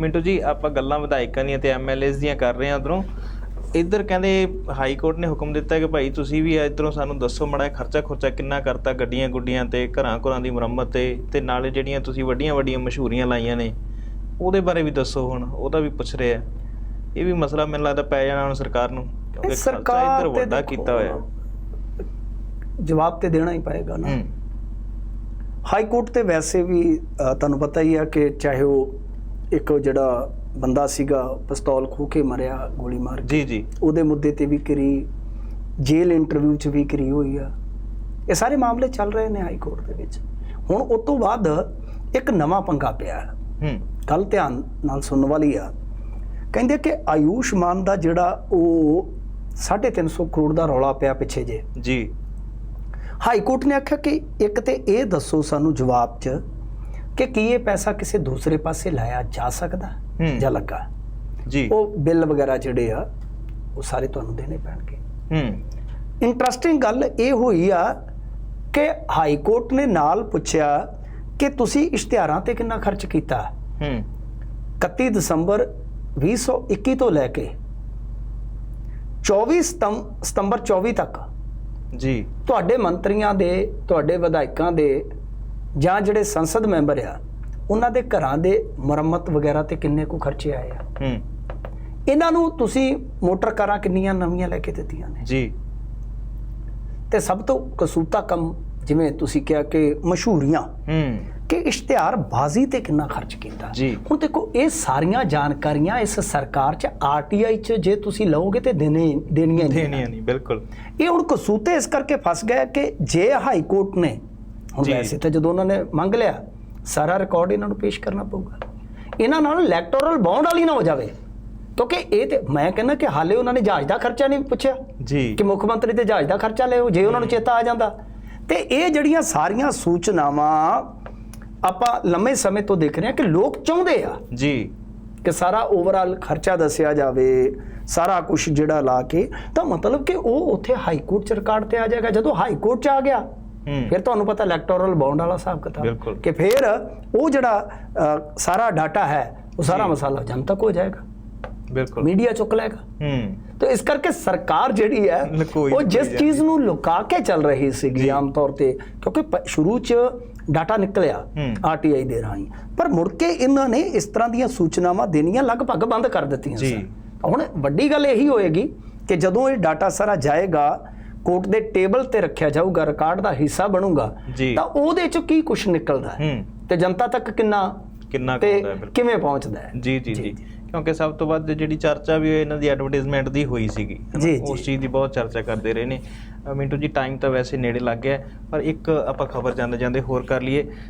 ਮਿੰਟੂ ਜੀ ਆਪਾਂ ਗੱਲਾਂ ਵਿਧਾਇਕਾਂ ਦੀਆਂ ਤੇ ਐਮਐਲਏਸ ਦੀਆਂ ਕਰ ਰਹੇ ਹਾਂ ਉਧਰੋਂ। ਇੱਧਰ ਕਹਿੰਦੇ ਹਾਈ ਕੋਰਟ ਨੇ ਹੁਕਮ ਦਿੱਤਾ ਕਿ ਭਾਈ ਤੁਸੀਂ ਵੀ ਇਧਰੋਂ ਸਾਨੂੰ ਦੱਸੋ ਮੜਾ ਖਰਚਾ ਖੁਰਚਾ ਕਿੰਨਾ ਕਰਤਾ ਗੱਡੀਆਂ ਗੁੱਡੀਆਂ ਤੇ ਘਰਾਂ ਘਰਾਂ ਦੀ ਮੁਰੰਮਤ ਤੇ ਤੇ ਨਾਲੇ ਜਿਹੜੀਆਂ ਤੁਸੀਂ ਵੱਡੀਆਂ ਵੱਡੀਆਂ ਮਸ਼ਹੂਰੀਆਂ ਲਾਈਆਂ ਨੇ ਉਹਦੇ ਬਾਰੇ ਵੀ ਦੱਸੋ ਹੁਣ ਉਹਦਾ ਵੀ ਪੁੱਛ ਰਹੇ ਇਹ ਵੀ ਮਸਲਾ ਮੈਨੂੰ ਲੱਗਦਾ ਪੈ ਜਾਣਾ ਹੁਣ ਸਰਕਾਰ ਨੂੰ ਕਿਉਂਕਿ ਖਰਚਾ ਸਰਕਾਰ ਇੱਧਰ ਵੱਡਾ ਕੀਤਾ ਹੋਇਆ। ਜਵਾਬ ਤੇ ਦੇਣਾ ਹੀ ਪਏਗਾ ਨਾ। ਹਾਈ ਕੋਰਟ ਤੇ ਵੈਸੇ ਵੀ ਤੁਹਾਨੂੰ ਪਤਾ ਹੀ ਆ ਕਿ ਚਾਹੇ ਉਹ ਇੱਕ ਜਿਹੜਾ ਬੰਦਾ ਸੀਗਾ ਪਿਸਤੌਲ ਖੋ ਕੇ ਮਰਿਆ ਗੋਲੀ ਮਾਰ ਕੇ। ਜੀ ਜੀ। ਉਹਦੇ ਮੁੱਦੇ ਤੇ ਵੀ ਕਰੀ ਜੇਲ ਇੰਟਰਵਿਊ 'ਚ ਵੀ ਕਰੀ ਹੋਈ ਆ। ਇਹ ਸਾਰੇ ਮਾਮਲੇ ਚੱਲ ਰਹੇ ਨੇ ਹਾਈ ਕੋਰਟ ਦੇ ਵਿੱਚ। ਹੁਣ ਉਸ ਤੋਂ ਬਾਅਦ ਇੱਕ ਨਵਾਂ ਪੰਗਾ ਪਿਆ। ਹੈ। ਗੱਲ ਧਿਆਨ ਨਾਲ ਸੁਣਨ ਵਾਲੀ ਆ। ਕਹਿੰਦੇ ਕਿ ਆਯੂਸ਼ਮਾਨ ਦਾ ਜਿਹੜਾ ਉਹ 350 ਕਰੋੜ ਦਾ ਰੌਲਾ ਪਿਆ ਪਿੱਛੇ ਜੇ। ਜੀ। ਹਾਈ ਕੋਰਟ ਨੇ ਆਖਿਆ ਕਿ ਇੱਕ ਤੇ ਇਹ ਦੱਸੋ ਸਾਨੂੰ ਜਵਾਬ 'ਚ ਕਿ ਕੀ ਇਹ ਪੈਸਾ ਕਿਸੇ ਦੂਸਰੇ ਪਾਸੇ ਲਾਇਆ ਜਾ ਸਕਦਾ। ਜਾਂ ਲੱਗਾ? ਜੀ। ਉਹ ਬਿੱਲ ਵਗੈਰਾ ਜਿਹੜੇ ਆ ਉਹ ਸਾਰੇ ਤੁਹਾਨੂੰ ਦੇਣੇ ਪੈਣਗੇ। ਹੂੰ। ਇੰਟਰਸਟਿੰਗ ਗੱਲ ਇਹ ਹੋਈ ਆ ਕਿ ਹਾਈ ਕੋਰਟ ਨੇ ਨਾਲ ਪੁੱਛਿਆ ਕਿ ਤੁਸੀਂ ਇਸ਼ਤਿਹਾਰਾਂ ਤੇ ਕਿੰਨਾ ਖਰਚ ਕੀਤਾ? ਹੂੰ। 31 ਦਸੰਬਰ 2021 ਤੋਂ ਲੈ ਕੇ 24 ਸਤੰਬ- ਸਤੰਬਰ 24 ਤੱਕ ਜੀ। ਤੁਹਾਡੇ ਮੰਤਰੀਆਂ ਦੇ ਤੁਹਾਡੇ ਵਿਧਾਇਕਾਂ ਦੇ ਜਾਂ ਜਿਹੜੇ ਸੰਸਦ ਮੈਂਬਰ ਆ ਉਹਨਾਂ ਦੇ ਘਰਾਂ ਦੇ ਮੁਰੰਮਤ ਵਗੈਰਾ ਤੇ ਕਿੰਨੇ ਕੁ ਖਰਚੇ ਆਏ ਆ? ਹੂੰ। ਇਹਨਾਂ ਨੂੰ ਤੁਸੀਂ ਮੋਟਰ ਕਾਰਾਂ ਕਿੰਨੀਆਂ ਨਵੀਆਂ ਲੈ ਕੇ ਦਿੱਤੀਆਂ ਨੇ? ਜੀ। ਤੇ ਸਭ ਤੋਂ ਕਸੂਤਾ ਕੰਮ ਜਿਵੇਂ ਤੁਸੀਂ ਕਿਹਾ ਕਿ ਮਸ਼ਹੂਰੀਆਂ ਹੂੰ। ਕਿ ਇਸ਼ਤਿਹਾਰ ਬਾਜ਼ੀ ਤੇ ਕਿੰਨਾ ਖਰਚ ਕੀਤਾ। ਹੁਣ ਦੇਖੋ ਇਹ ਸਾਰੀਆਂ ਜਾਣਕਾਰੀਆਂ ਇਸ ਸਰਕਾਰ ਚ ਆਰਟੀਆਈ ਚ ਜੇ ਤੁਸੀਂ ਲਓਗੇ ਤੇ ਦੇਣੇ ਦੇਣੀਆਂ ਨਹੀਂ। ਦੇਣੀਆਂ ਨਹੀਂ ਬਿਲਕੁਲ। ਇਹ ਹੁਣ ਕਸੂਤੇ ਇਸ ਕਰਕੇ ਫਸ ਗਏ ਕਿ ਜੇ ਹਾਈ ਕੋਰਟ ਨੇ ਹੁਣ। ਵੈਸੇ ਤਾਂ ਜਦੋਂ ਉਹਨਾਂ ਨੇ ਮੰਗ ਲਿਆ ਸਾਰਾ ਰਿਕਾਰਡ ਇਹਨਾਂ ਨੂੰ ਪੇਸ਼ ਕਰਨਾ ਪਊਗਾ। ਇਹਨਾਂ ਨਾਲ ਇਲੈਕਟੋਰਲ ਬੌਂਡ ਵਾਲੀ ਨਾ ਹੋ ਜਾਵੇ। ਕਿਉਂਕਿ ਇਹ ਤੇ ਮੈਂ ਕਹਿੰਦਾ ਕਿ ਹਾਲੇ ਉਹਨਾਂ ਨੇ ਜਹਾਜ਼ ਦਾ ਖਰਚਾ ਨਹੀਂ ਪੁੱਛਿਆ। ਜੀ। ਕਿ ਮੁੱਖ ਮੰਤਰੀ ਤੇ ਜਹਾਜ਼ ਦਾ ਖਰਚਾ ਲਿਓ ਜੇ ਉਹਨਾਂ ਨੂੰ ਚੇਤਾ ਆ ਜਾਂਦਾ। ਤੇ ਇਹ ਜਿਹੜੀਆਂ ਸਾਰੀਆਂ ਸੂਚਨਾਵਾਂ ਆਪਾਂ ਲੰਮੇ ਸਮੇਂ ਤੋਂ ਦੇਖ ਰਹੇ ਹਾਂ ਕਿ ਲੋਕ ਚਾਹੁੰਦੇ ਆ ਜੀ। ਕਿ ਸਾਰਾ ਓਵਰਆਲ ਖਰਚਾ ਦੱਸਿਆ ਜਾਵੇ ਸਾਰਾ ਕੁਝ ਜਿਹੜਾ ਲਾ ਕੇ ਤਾਂ ਮਤਲਬ ਕਿ ਉਹ ਉੱਥੇ ਹਾਈ ਕੋਰਟ ਚ ਰਿਕਾਰਡ ਤੇ ਆ ਜਾਏਗਾ। ਜਦੋਂ ਹਾਈ ਕੋਰਟ ਚ ਆ ਗਿਆ ਫਿਰ ਤੁਹਾਨੂੰ ਪਤਾ ਇਲੈਕਟੋਰਲ ਬੌਂਡ ਵਾਲਾ ਹਿਸਾਬ। ਕਿਤਾਬ ਕਿ ਫਿਰ ਉਹ ਜਿਹੜਾ ਸਾਰਾ ਡਾਟਾ ਹੈ ਉਹ ਸਾਰਾ। ਮਸਾਲਾ ਜਨਤਕ ਹੋ ਜਾਏਗਾ ਬਿਲਕੁਲ ਮੀਡੀਆ ਚੁੱਕ ਲਏਗਾ ਹੂੰ ਤਾਂ ਇਸ ਕਰਕੇ ਸਰਕਾਰ ਜਿਹੜੀ ਹੈ ਉਹ ਜਿਸ ਚੀਜ਼ ਨੂੰ ਲੁਕਾ ਕੇ ਚੱਲ ਰਹੀ ਸੀਗੀ। ਆਮ ਤੌਰ ਤੇ ਕਿਉਂਕਿ ਸ਼ੁਰੂ ਚ ਡਾਟਾ ਨਿਕਲਿਆ। ਆਰਟੀਆਈ ਦੇ ਰਾਹੀਂ ਪਰ ਮੁੜ ਕੇ ਇਹਨਾਂ ਨੇ ਇਸ ਤਰ੍ਹਾਂ ਦੀਆਂ ਸੂਚਨਾਵਾਂ ਦੇਣੀਆਂ ਲਗਭਗ ਬੰਦ ਕਰ ਦਿੱਤੀਆਂ। ਸਨ ਹੁਣ ਵੱਡੀ ਗੱਲ ਇਹੀ ਹੋਏਗੀ ਕਿ ਜਦੋਂ ਇਹ ਡਾਟਾ ਸਾਰਾ ਜਾਏਗਾ ਕੋਰਟ ਦੇ ਟੇਬਲ ਤੇ ਰੱਖਿਆ ਜਾਊਗਾ ਰਿਕਾਰਡ ਦਾ ਹਿੱਸਾ ਬਣੂਗਾ। ਤਾਂ ਉਹਦੇ ਚ ਕੀ ਕੁਝ ਨਿਕਲਦਾ ਹੈ? ਤੇ ਜਨਤਾ ਤੱਕ ਕਿੰਨਾ ਕਿੰਨਾ ਹੁੰਦਾ ਹੈ ਕਿਵੇਂ ਪਹੁੰਚਦਾ ਹੈ? ਜੀ ਜੀ ਜੀ। ਕਿਉਂਕਿ ਸਭ ਤੋਂ ਵੱਧ ਜਿਹੜੀ ਚਰਚਾ ਵੀ ਇਹਨਾਂ ਦੀ ਐਡਵਰਟਾਈਜ਼ਮੈਂਟ ਦੀ ਹੋਈ ਸੀਗੀ। ਉਸ ਚੀਜ਼ ਦੀ ਬਹੁਤ ਚਰਚਾ ਕਰਦੇ ਰਹੇ ਨੇ। ਮਿੰਟੂ ਜੀ ਟਾਈਮ ਤਾਂ ਵੈਸੇ ਨੇੜੇ ਲੱਗ ਗਿਆ ਪਰ ਇੱਕ ਆਪਾਂ ਖਬਰ ਜਾਂਦੇ ਜਾਂਦੇ ਹੋਰ ਕਰ ਲਈਏ।